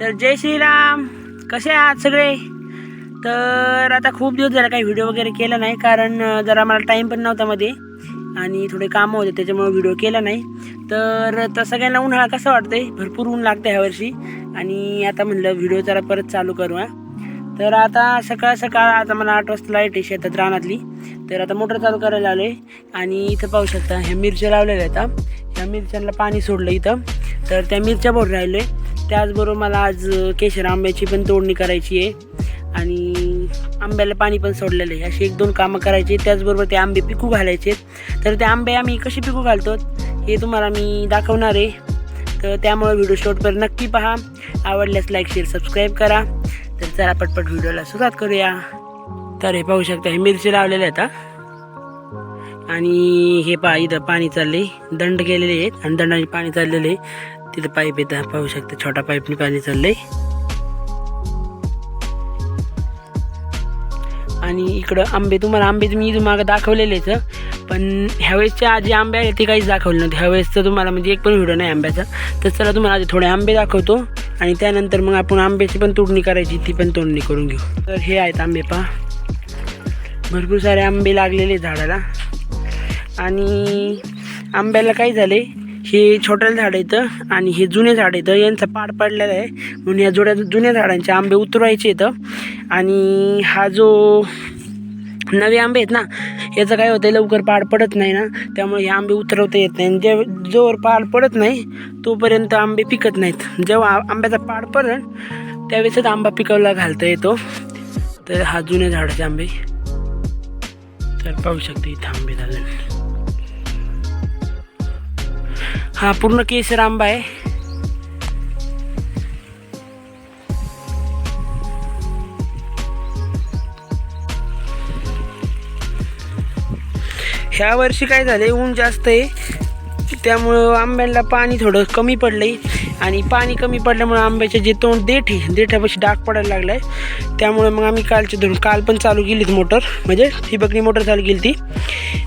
तर जय श्रीराम. कसे आहात सगळे? तर आता खूप दिवस झाला काही व्हिडिओ वगैरे केला नाही कारण जरा मला टाईम पण नव्हता मध्ये आणि थोडे कामं होते त्याच्यामुळे व्हिडिओ केला नाही. तर तर सगळ्यांना उन्हाळा कसं वाटतंय? भरपूर ऊन लागतं ह्या वर्षी आणि आता म्हणलं व्हिडिओ जरा परत चालू करू हा तर आता सकाळ सकाळ आता मला आठ वाजता लाइट आहे शेतात रानातली. तर आता मोटर चालू करायला आलो आहे आणि इथं पाहू शकता ह्या मिरच्या लावलेल्या आहेत ह्या मिरच्यांना पाणी सोडलं इथं. तर त्या मिरच्या भरून राहिलो आहे त्याचबरोबर मला आज केशर आंब्याची पण तोडणी करायची आहे. आणि आंब्याला पाणी पण सोडलेलं आहे. अशी एक दोन कामं करायची त्याचबरोबर ते आंबे पिकू घालायचे तर ते आंबे आम्ही कसे पिकू घालतो? हे तुम्हाला मी दाखवणार आहे. तर त्यामुळे व्हिडिओ शॉर्टपर्यंत नक्की पहा. आवडल्यास लाईक शेअर सबस्क्राईब करा. तर चला पटपट व्हिडिओला सुरुवात करूया. तर हे पाहू शकता हे मिरची लावलेले आहेत आणि हे पा इथं पाणी चालले दंड केलेले आहेत आणि दंडाने पाणी चाललेले आहे. तिथं पाईप येतं. पाहू शकता छोटा पाईपने पाणी चाललंय. आणि इकडं आंबे तुम्हाला आंबे मी मागं दाखवलेलेच पण ह्यावेळेसच्या आधी आंबे आहेत ते काहीच दाखवले नव्हते. ह्यावेळेसचं तुम्हाला म्हणजे एक पण व्हिडिओ नाही आंब्याचा. तर चला तुम्हाला आधी थोडे आंबे दाखवतो. आणि त्यानंतर मग आपण आंब्याची पण तोडणी करायची ती पण तोडणी करून घेऊ. तर हे आहेत आंबे पहा. भरपूर सारे आंबे लागलेले झाडाला. आणि आंब्याला काय झाले हे छोटे झाड येतं आणि हे जुने झाड येतं यांचा पाड पडलेला आहे. म्हणून या जोड्या जुन्या झाडांचे आंबे उतरवायचे येतं आणि हा जो नवे आंबे आहेत ना याचं काय होतं लवकर पाड पडत नाही ना. त्यामुळे हे आंबे उतरवता येत नाही. आणि जे जोवर पाड पडत नाही तोपर्यंत आंबे पिकत नाहीत. जेव्हा आंब्याचा पाड पडेल त्यावेळेसच आंबा पिकवला घालता येतो. तर हा जुन्या झाडाचे आंबे. तर पाहू शकते इथं आंबे झाले. हा पूर्ण केसर आंबा आहे. ह्या वर्षी काय झाले ऊन जास्त आहे. त्यामुळं आंब्याला पाणी थोडं कमी पडलंय. आणि पाणी कमी पडल्यामुळं आंब्याचे जे तोंड देठ आहे देठापाशी डाग पडायला लागला आहे त्यामुळे मग आम्ही कालचे धरून काल पण चालू केलीत मोटर. म्हणजे ठिबकनी मोटर चालू केली ती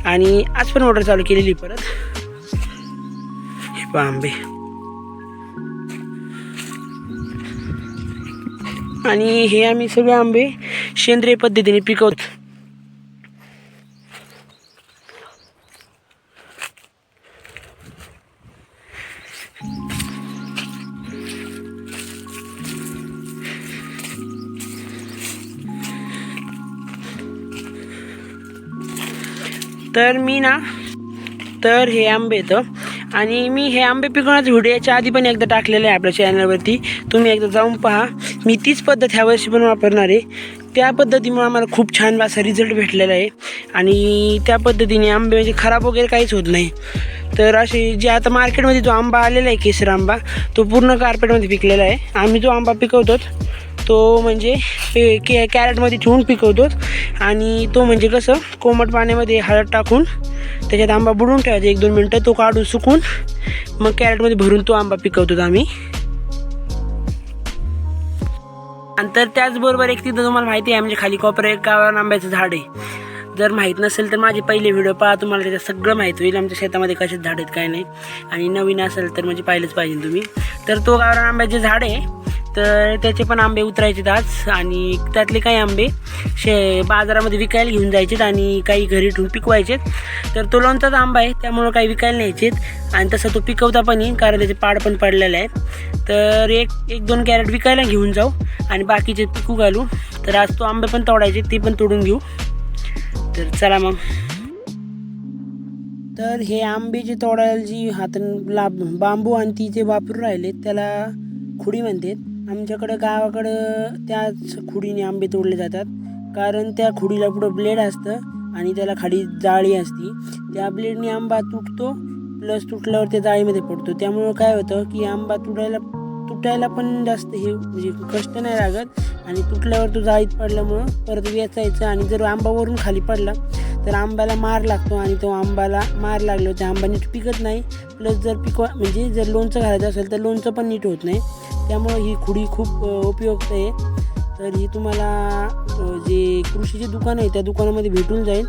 आणि आज पण मोटर चालू केलेली परत. हे आंबे आणि हे आम्ही सगळे आंबे सेंद्रिय पद्धतीने पिकवतो. तर मी ना तर हे आंबे तर आणि मी हे आंबे पिकवण्याचं व्हिडिओ याच्या आधी पण एकदा टाकलेलं आहे आपल्या चॅनलवरती तुम्ही एकदा जाऊन पहा. मी तीच पद्धत ह्या वर्षी पण वापरणार आहे. त्या पद्धतीमुळे आम्हाला खूप छान असा रिझल्ट भेटलेला आहे. आणि त्या पद्धतीने आंबे म्हणजे खराब वगैरे काहीच होत नाही. तर असे जे आता मार्केटमध्ये जो आंबा आलेला आहे केसर आंबा तो पूर्ण कार्पेटमध्ये पिकलेला आहे. आम्ही जो आंबा पिकवतो तो म्हणजे के कॅरेटमध्ये ठेवून पिकवतो आणि तो म्हणजे कसं कोमट पाण्यामध्ये हळद टाकून त्याच्यात आंबा बुडून ठेवायचा एक दोन मिनटं तो काढून सुकून मग कॅरेटमध्ये भरून तो आंबा पिकवतो आम्ही. आणि तर त्याचबरोबर एक तिथं तुम्हाला माहिती आहे म्हणजे खाली कॉपर एक गावावर आंब्याचं झाड आहे. जर माहीत नसेल तर माझे पहिले व्हिडिओ पहा तुम्हाला त्याच्यात सगळं माहीत होईल आमच्या शेतामध्ये कसे झाड आहेत काय नाही. आणि नवीन असेल तर म्हणजे पाहिलंच पाहिजे तुम्ही. तर तो गावरान आंब्याचे झाड आहे. तर त्याचे पण आंबे उतरायचे आज आणि त्यातले काही आंबे शे बाजारामध्ये विकायला घेऊन जायचेत आणि काही घरी ठेवून पिकवायचेत. तर तो लोणचाच आंबा आहे त्यामुळं काही विकायला न्यायचेत. आणि तसं तो पिकवता पण येईल कारण त्याचे पाड पण पडलेले आहेत. तर एक एक दोन कॅरेट विकायला घेऊन जाऊ आणि बाकीचे पिकू घालू. तर आज तो आंबे पण तोडायचे ते पण तोडून घेऊ. तर चला मग. तर हे आंबे जे तोडायला जी हातान ला बांबू आणि ती जे वापरून राहिले त्याला खुडी म्हणतात. आमच्याकडं गावाकडं त्याच खुडीने आंबे तोडले जातात. कारण त्या खुडीला पुढं ब्लेड असतं आणि त्याला खाली जाळी असती. त्या ब्लेडने आंबा तुटतो प्लस तुटल्यावर त्या जाळीमध्ये पडतो. त्यामुळं काय होतं की आंबा तुटायला तुटायला पण जास्त हे म्हणजे कष्ट नाही लागत आणि तुटल्यावर तो जाळीत पडल्यामुळं परत वेचायचं आणि जर आंबावरून खाली पडला तर आंब्याला मार लागतो आणि तो आंब्याला मार लागलो त्या आंबा नीट पिकत नाही. प्लस जर पिकवा म्हणजे जर लोणचं घालायचं असेल तर लोणचं पण नीट होत नाही. त्यामुळं ही खुडी खूप उपयुक्त आहे. तर ही तुम्हाला जे कृषीचे दुकान आहे त्या दुकानामध्ये भेटून जाईल.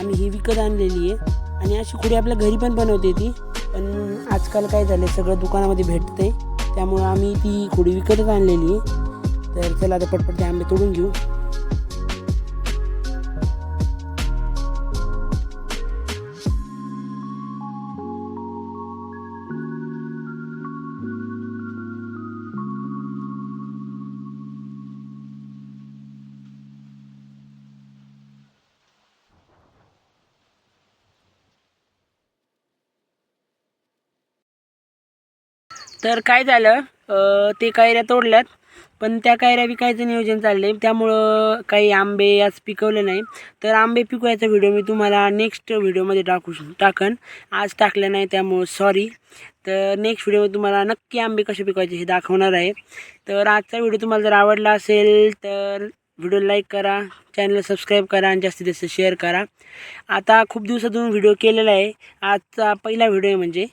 आम्ही ही विकत आणलेली आहे. आणि अशी खुडी आपल्या घरी पण बनवते ती. पण आजकाल काय झालं सगळं दुकानामध्ये भेटते त्यामुळं आम्ही ती खुडी विकतच आणलेली आहे. तर चला आता पटपट ते आंबे तोडून घेऊ. तर काय झालं ते कायऱ्या तोडल्यात पण त्या कायऱ्या विकायचं नियोजन चाललं आहे त्यामुळं काही आंबे आज पिकवले नाही. तर आंबे पिकवायचा व्हिडिओ मी तुम्हाला नेक्स्ट व्हिडिओमध्ये टाकू टाकन. आज टाकलं नाही त्यामुळं सॉरी तर नेक्स्ट व्हिडिओमध्ये तुम्हाला नक्की आंबे कसे पिकवायचे हे दाखवणार आहे. तर आजचा व्हिडिओ तुम्हाला जर आवडला असेल तर व्हिडिओ लाईक करा चॅनल सबस्क्राईब करा आणि जास्तीत जास्त शेअर करा. आता खूप दिवसातून व्हिडिओ केलेला आहे. आजचा पहिला व्हिडिओ आहे म्हणजे.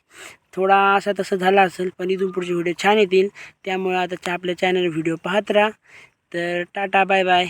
थोडा असा तसं झाला असेल पण इथून पुढचे व्हिडिओ छान येतील. त्यामुळे आता आपल्या चॅनल व्हिडिओ पाहत राहा. तर टाटा बाय बाय